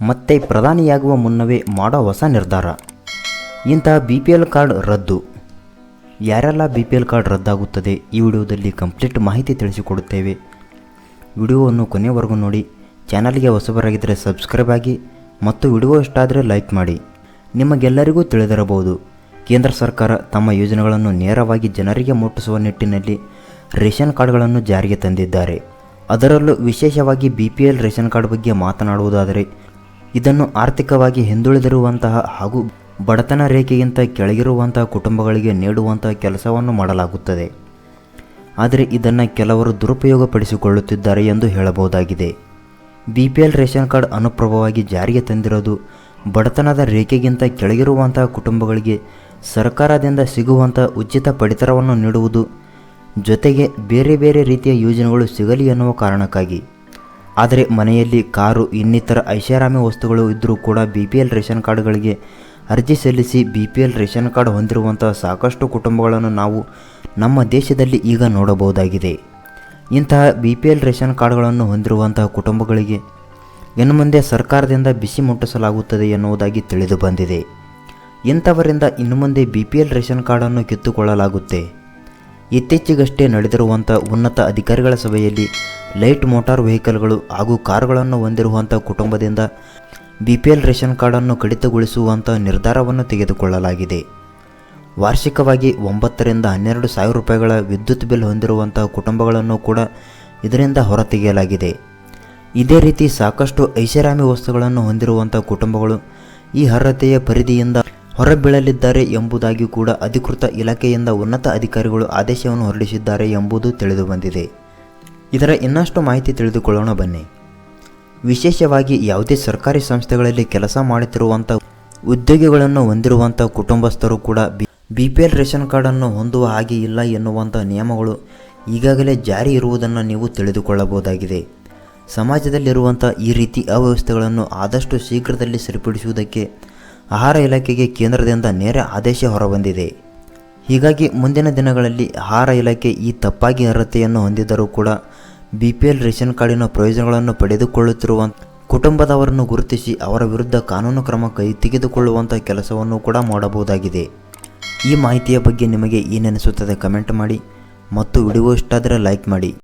ಮತ್ತೆ ಪ್ರಧಾನಿಯಾಗುವ ಮುನ್ನವೇ ಮಾಡೋ ಹೊಸ ನಿರ್ಧಾರ. ಇಂತಹ ಬಿ ಪಿ ಎಲ್ ಕಾರ್ಡ್ ರದ್ದು. ಯಾರೆಲ್ಲ ಬಿ ಪಿ ಎಲ್ ಕಾರ್ಡ್ ರದ್ದಾಗುತ್ತದೆ ಈ ವಿಡಿಯೋದಲ್ಲಿ ಕಂಪ್ಲೀಟ್ ಮಾಹಿತಿ ತಿಳಿಸಿಕೊಡುತ್ತೇವೆ. ವಿಡಿಯೋವನ್ನು ಕೊನೆಯವರೆಗೂ ನೋಡಿ, ಚಾನಲ್ಗೆ ಹೊಸಬರಾಗಿದ್ದರೆ ಸಬ್ಸ್ಕ್ರೈಬ್ ಆಗಿ ಮತ್ತು ವಿಡಿಯೋ ಇಷ್ಟ ಆದರೆ ಲೈಕ್ ಮಾಡಿ. ನಿಮಗೆಲ್ಲರಿಗೂ ತಿಳಿದಿರಬಹುದು, ಕೇಂದ್ರ ಸರ್ಕಾರ ತಮ್ಮ ಯೋಜನೆಗಳನ್ನು ನೇರವಾಗಿ ಜನರಿಗೆ ಮುಟ್ಟಿಸುವ ನಿಟ್ಟಿನಲ್ಲಿ ರೇಷನ್ ಕಾರ್ಡ್ಗಳನ್ನು ಜಾರಿಗೆ ತಂದಿದ್ದಾರೆ. ಅದರಲ್ಲೂ ವಿಶೇಷವಾಗಿ B P L ration card ಬಗ್ಗೆ ಮಾತನಾಡುವುದಾದರೆ ಇದನ್ನು ಆರ್ಥಿಕವಾಗಿ ಹಿಂದುಳಿದಿರುವಂತಹ ಹಾಗೂ ಬಡತನ ರೇಖೆಗಿಂತ ಕೆಳಗಿರುವಂತಹ ಕುಟುಂಬಗಳಿಗೆ ನೀಡುವಂತಹ ಕೆಲಸವನ್ನು ಮಾಡಲಾಗುತ್ತದೆ. ಆದರೆ ಇದನ್ನು ಕೆಲವರು ದುರುಪಯೋಗಪಡಿಸಿಕೊಳ್ಳುತ್ತಿದ್ದಾರೆ ಎಂದು ಹೇಳಬಹುದಾಗಿದೆ. B P L ration card ಅನುಪ್ರಭವಾಗಿ ಜಾರಿಗೆ ತಂದಿರೋದು ಬಡತನದ ರೇಖೆಗಿಂತ ಕೆಳಗಿರುವಂತಹ ಕುಟುಂಬಗಳಿಗೆ ಸರ್ಕಾರದಿಂದ ಸಿಗುವಂಥ ಉಚಿತ ಪಡಿತರವನ್ನು ನೀಡುವುದು ಜೊತೆಗೆ ಬೇರೆ ಬೇರೆ ರೀತಿಯ ಯೋಜನೆಗಳು ಸಿಗಲಿ ಎನ್ನುವ ಕಾರಣಕ್ಕಾಗಿ. ಆದರೆ ಮನೆಯಲ್ಲಿ ಕಾರು, ಇನ್ನಿತರ ಐಷಾರಾಮಿ ವಸ್ತುಗಳು ಇದ್ದರೂ ಕೂಡ ಬಿ ಪಿ ಎಲ್ ರೇಷನ್ ಕಾರ್ಡ್ಗಳಿಗೆ ಅರ್ಜಿ ಸಲ್ಲಿಸಿ B P L ration card ಹೊಂದಿರುವಂತಹ ಸಾಕಷ್ಟು ಕುಟುಂಬಗಳನ್ನು ನಾವು ನಮ್ಮ ದೇಶದಲ್ಲಿ ಈಗ ನೋಡಬಹುದಾಗಿದೆ. ಇಂತಹ ಬಿ ಪಿ ಎಲ್ ರೇಷನ್ ಕಾರ್ಡ್ಗಳನ್ನು ಹೊಂದಿರುವಂತಹ ಕುಟುಂಬಗಳಿಗೆ ಇನ್ನು ಮುಂದೆ ಸರ್ಕಾರದಿಂದ ಬಿಸಿ ಮುಟ್ಟಿಸಲಾಗುತ್ತದೆ ಎನ್ನುವುದಾಗಿ ತಿಳಿದು ಬಂದಿದೆ. ಇಂಥವರಿಂದ ಇನ್ನು ಮುಂದೆ ಬಿ ಪಿ ಎಲ್ ರೇಷನ್ ಕಾರ್ಡನ್ನು ಕಿತ್ತುಕೊಳ್ಳಲಾಗುತ್ತೆ. ಇತ್ತೀಚೆಗಷ್ಟೇ ನಡೆದಿರುವಂಥ ಉನ್ನತ ಅಧಿಕಾರಿಗಳ ಸಭೆಯಲ್ಲಿ ಲೈಟ್ ಮೋಟಾರ್ ವೆಹಿಕಲ್ಗಳು ಹಾಗೂ ಕಾರುಗಳನ್ನು ಹೊಂದಿರುವಂಥ ಕುಟುಂಬದಿಂದ ಬಿ ಪಿ ಎಲ್ ರೇಷನ್ ಕಾರ್ಡನ್ನು ಕಡಿತಗೊಳಿಸುವಂಥ ನಿರ್ಧಾರವನ್ನು ತೆಗೆದುಕೊಳ್ಳಲಾಗಿದೆ. ವಾರ್ಷಿಕವಾಗಿ ಒಂಬತ್ತರಿಂದ ಹನ್ನೆರಡು ಸಾವಿರ ರೂಪಾಯಿಗಳ ವಿದ್ಯುತ್ ಬಿಲ್ ಹೊಂದಿರುವಂಥ ಕುಟುಂಬಗಳನ್ನು ಕೂಡ ಇದರಿಂದ ಹೊರತೆಗೆಯಲಾಗಿದೆ. ಇದೇ ರೀತಿ ಸಾಕಷ್ಟು ಐಷಾರಾಮಿ ವಸ್ತುಗಳನ್ನು ಹೊಂದಿರುವಂಥ ಕುಟುಂಬಗಳು ಈ ಅರ್ಹತೆಯ ಪರಿಧಿಯಿಂದ ಹೊರಬೀಳಲಿದ್ದಾರೆ ಎಂಬುದಾಗಿ ಕೂಡ ಅಧಿಕೃತ ಇಲಾಖೆಯಿಂದ ಉನ್ನತ ಅಧಿಕಾರಿಗಳು ಆದೇಶವನ್ನು ಹೊರಡಿಸಿದ್ದಾರೆ ಎಂಬುದು ತಿಳಿದುಬಂದಿದೆ. ಇದರ ಇನ್ನಷ್ಟು ಮಾಹಿತಿ ತಿಳಿದುಕೊಳ್ಳೋಣ ಬನ್ನಿ. ವಿಶೇಷವಾಗಿ ಯಾವುದೇ ಸರ್ಕಾರಿ ಸಂಸ್ಥೆಗಳಲ್ಲಿ ಕೆಲಸ ಮಾಡುತ್ತಿರುವಂಥ ಉದ್ಯೋಗಿಗಳನ್ನು ಹೊಂದಿರುವಂಥ ಕುಟುಂಬಸ್ಥರು ಕೂಡ ಬಿ ಪಿ ಎಲ್ ರೇಷನ್ ಕಾರ್ಡನ್ನು ಹೊಂದುವ ಹಾಗೆ ಇಲ್ಲ ಎನ್ನುವಂಥ ನಿಯಮಗಳು ಈಗಾಗಲೇ ಜಾರಿ ಇರುವುದನ್ನು ನೀವು ತಿಳಿದುಕೊಳ್ಳಬಹುದಾಗಿದೆ. ಸಮಾಜದಲ್ಲಿರುವಂಥ ಈ ರೀತಿ ಅವ್ಯವಸ್ಥೆಗಳನ್ನು ಆದಷ್ಟು ಶೀಘ್ರದಲ್ಲಿ ಸರಿಪಡಿಸುವುದಕ್ಕೆ ಆಹಾರ ಇಲಾಖೆಗೆ ಕೇಂದ್ರದಿಂದ ನೇರ ಆದೇಶ ಹೊರಬಂದಿದೆ. ಹೀಗಾಗಿ ಮುಂದಿನ ದಿನಗಳಲ್ಲಿ ಆಹಾರ ಇಲಾಖೆ ಈ ತಪ್ಪಾಗಿ ಅರ್ಹತೆಯನ್ನು ಹೊಂದಿದ್ದರೂ ಕೂಡ ಬಿ ಪಿ ಎಲ್ ರೇಷನ್ ಕಾರ್ಡಿನ ಪ್ರಯೋಜನಗಳನ್ನು ಪಡೆದುಕೊಳ್ಳುತ್ತಿರುವ, ಕುಟುಂಬದವರನ್ನು ಗುರುತಿಸಿ ಅವರ ವಿರುದ್ಧ ಕಾನೂನು ಕ್ರಮ ಕೈ ತೆಗೆದುಕೊಳ್ಳುವಂಥ ಕೆಲಸವನ್ನು ಕೂಡ ಮಾಡಬಹುದಾಗಿದೆ. ಈ ಮಾಹಿತಿಯ ಬಗ್ಗೆ ನಿಮಗೆ ಏನೆನಿಸುತ್ತದೆ ಕಮೆಂಟ್ ಮಾಡಿ ಮತ್ತು ವಿಡಿಯೋ ಇಷ್ಟ ಆದರೆ ಲೈಕ್ ಮಾಡಿ.